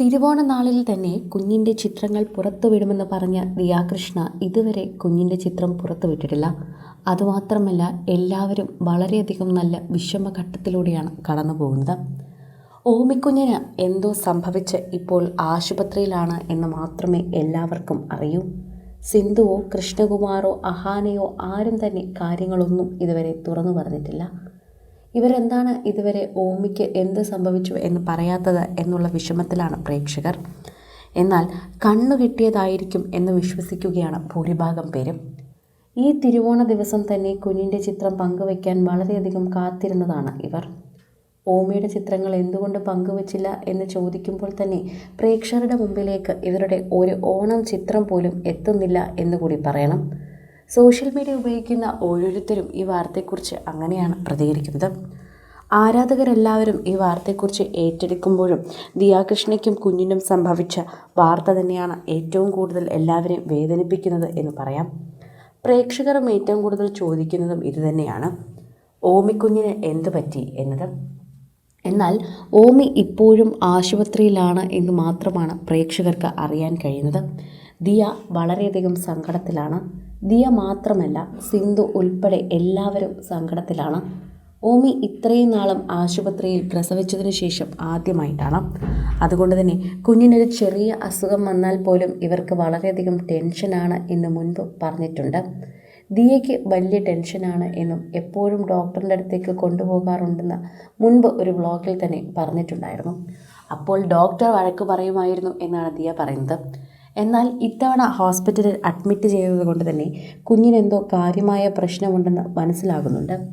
തിരുവോണ നാളിൽ തന്നെ കുഞ്ഞിന്റെ ചിത്രങ്ങൾ പുറത്തുവിടുമെന്ന് പറഞ്ഞ ദിയാകൃഷ്ണ ഇതുവരെ കുഞ്ഞിന്റെ ചിത്രം പുറത്തുവിട്ടിട്ടില്ല അതുമാത്രമല്ല എല്ലാവരും വളരെയധികം നല്ല വിഷമഘട്ടത്തിലൂടെയാണ് കടന്നു പോകുന്നത്. ഓമിക്കുഞ്ഞിന് എന്തോ സംഭവിച്ച് ഇപ്പോൾ ആശുപത്രിയിലാണ് എന്ന് മാത്രമേ എല്ലാവർക്കും അറിയൂ. സിന്ധുവോ കൃഷ്ണകുമാറോ അഹാനയോ ആരും തന്നെ കാര്യങ്ങളൊന്നും ഇതുവരെ തുറന്നു പറഞ്ഞിട്ടില്ല. ഇവരെന്താണ് ഇതുവരെ ഓമിക്ക് എന്ത് സംഭവിച്ചു എന്ന് പറയാത്തത് എന്നുള്ള വിഷമത്തിലാണ് പ്രേക്ഷകർ. എന്നാൽ കണ്ണു കിട്ടിയതായിരിക്കും എന്ന് വിശ്വസിക്കുകയാണ് ഭൂരിഭാഗം പേരും. ഈ തിരുവോണ ദിവസം തന്നെ കുഞ്ഞിന്റെ ചിത്രം പങ്കുവയ്ക്കാൻ വളരെയധികം കാത്തിരുന്നതാണ് ഇവർ. ഓമിയുടെ ചിത്രങ്ങൾ എന്തുകൊണ്ട് പങ്കുവച്ചില്ല എന്ന് ചോദിക്കുമ്പോൾ തന്നെ പ്രേക്ഷകരുടെ മുമ്പിലേക്ക് ഇവരുടെ ഒരു ഓണം ചിത്രം പോലും എത്തുന്നില്ല എന്ന് കൂടി പറയണം. സോഷ്യൽ മീഡിയ ഉപയോഗിക്കുന്ന ഓരോരുത്തരും ഈ വാർത്തയെക്കുറിച്ച് അങ്ങനെയാണ് പ്രതികരിക്കുന്നത്. ആരാധകരെല്ലാവരും ഈ വാർത്തയെക്കുറിച്ച് ഏറ്റെടുക്കുമ്പോഴും ദിയാകൃഷ്ണയ്ക്കും കുഞ്ഞിനും സംഭവിച്ച വാർത്ത തന്നെയാണ് ഏറ്റവും കൂടുതൽ എല്ലാവരെയും വേദനിപ്പിക്കുന്നത് എന്ന് പറയാം. പ്രേക്ഷകരും ഏറ്റവും കൂടുതൽ ചോദിക്കുന്നതും ഇതുതന്നെയാണ് ഓമിക്കുഞ്ഞിന് എന്ത് പറ്റി എന്നത്? എന്നാൽ ഓമി ഇപ്പോഴും ആശുപത്രിയിലാണ് എന്ന് മാത്രമാണ് പ്രേക്ഷകർക്ക് അറിയാൻ കഴിയുന്നത്. ദിയ വളരെയധികം സങ്കടത്തിലാണ്. ദിയ മാത്രമല്ല സിന്ധു ഉൾപ്പെടെ എല്ലാവരും സങ്കടത്തിലാണ്. ഓമി ഇത്രയും നാളും ആശുപത്രിയിൽ പ്രസവിച്ചതിന് ശേഷം ആദ്യമായിട്ടാണ്. അതുകൊണ്ട് തന്നെ കുഞ്ഞിനൊരു ചെറിയ അസുഖം വന്നാൽ പോലും ഇവർക്ക് വളരെയധികം ടെൻഷനാണ് എന്ന് മുൻപ് പറഞ്ഞിട്ടുണ്ട്. ദിയയ്ക്ക് വലിയ ടെൻഷനാണ് എന്നും എപ്പോഴും ഡോക്ടറിന്റെ അടുത്തേക്ക് കൊണ്ടുപോകാറുണ്ടെന്ന് മുൻപ് ഒരു വ്ളോഗിൽ തന്നെ പറഞ്ഞിട്ടുണ്ടായിരുന്നു. അപ്പോൾ ഡോക്ടർ വഴക്ക് പറയുമായിരുന്നു എന്നാണ് ദിയ പറയുന്നത്. എന്നാൽ ഇത്തവണ ഹോസ്പിറ്റലിൽ അഡ്മിറ്റ് ചെയ്തത് കൊണ്ട് തന്നെ കുഞ്ഞിനെന്തോ കാര്യമായ പ്രശ്നമുണ്ടെന്ന് മനസ്സിലാകുന്നുണ്ട്.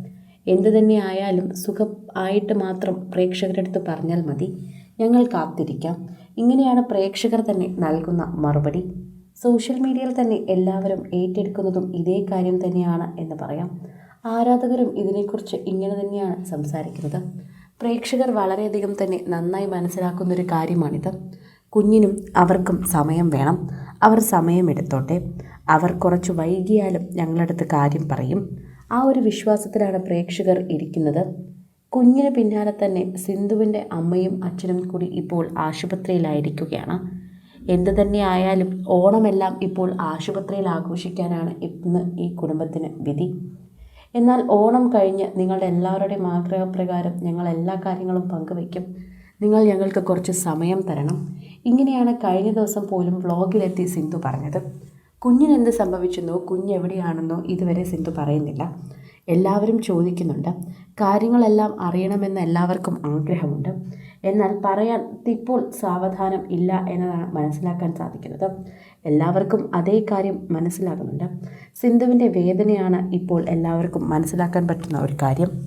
എന്തു തന്നെ ആയാലും സുഖം ആയിട്ട് മാത്രം പ്രേക്ഷകരുടെ അടുത്ത് പറഞ്ഞാൽ മതി. ഞങ്ങൾ കാത്തിരിക്കാം. ഇങ്ങനെയാണ് പ്രേക്ഷകർ തന്നെ നൽകുന്ന മറുപടി. സോഷ്യൽ മീഡിയയിൽ തന്നെ എല്ലാവരും ഏറ്റെടുക്കുന്നതും ഇതേ കാര്യം തന്നെയാണ് എന്ന് പറയാം. ആരാധകരും ഇതിനെക്കുറിച്ച് ഇങ്ങനെ തന്നെയാണ് സംസാരിക്കുന്നത്. പ്രേക്ഷകർ വളരെയധികം തന്നെ നന്നായി മനസ്സിലാക്കുന്നൊരു കാര്യമാണിത്. കുഞ്ഞിനും അവർക്കും സമയം വേണം. അവർ സമയമെടുത്തോട്ടെ അവർ കുറച്ച് വൈകിയാലും ഞങ്ങളടുത്ത് കാര്യം പറയും. ആ ഒരു വിശ്വാസത്തിലാണ് പ്രേക്ഷകർ ഇരിക്കുന്നത്. കുഞ്ഞിന് പിന്നാലെ തന്നെ സിന്ധുവിന്റെ അമ്മയും അച്ഛനും കൂടി ഇപ്പോൾ ആശുപത്രിയിലായിരിക്കുകയാണ്. എന്തു തന്നെ ആയാലും ഓണമെല്ലാം ഇപ്പോൾ ആശുപത്രിയിൽ ആഘോഷിക്കാനാണ് ഇന്ന് ഈ കുടുംബത്തിന് വിധി. എന്നാൽ ഓണം കഴിഞ്ഞ് നിങ്ങളുടെ എല്ലാവരുടെയും ആഗ്രഹപ്രകാരം ഞങ്ങൾ എല്ലാ കാര്യങ്ങളും പങ്കുവയ്ക്കും. നിങ്ങൾ ഞങ്ങൾക്ക് കുറച്ച് സമയം തരണം. ഇങ്ങനെയാണ് കഴിഞ്ഞ ദിവസം പോലും വ്ളോഗിലെത്തി സിന്ധു പറഞ്ഞത്. കുഞ്ഞിനെന്ത് സംഭവിച്ചെന്നോ കുഞ്ഞെവിടെയാണെന്നോ ഇതുവരെ സിന്ധു പറയുന്നില്ല. എല്ലാവരും ചോദിക്കുന്നുണ്ട്. കാര്യങ്ങളെല്ലാം അറിയണമെന്ന് എല്ലാവർക്കും ആഗ്രഹമുണ്ട്. എന്നാൽ പറയാൻ ഇപ്പോൾ സാവധാനം ഇല്ല എന്നതാണ് മനസ്സിലാക്കാൻ സാധിക്കുന്നത്. എല്ലാവർക്കും അതേ കാര്യം മനസ്സിലാകുന്നുണ്ട്. സിന്ധുവിന്റെ വേദനയാണ് ഇപ്പോൾ എല്ലാവർക്കും മനസ്സിലാക്കാൻ പറ്റുന്ന ഒരു കാര്യം.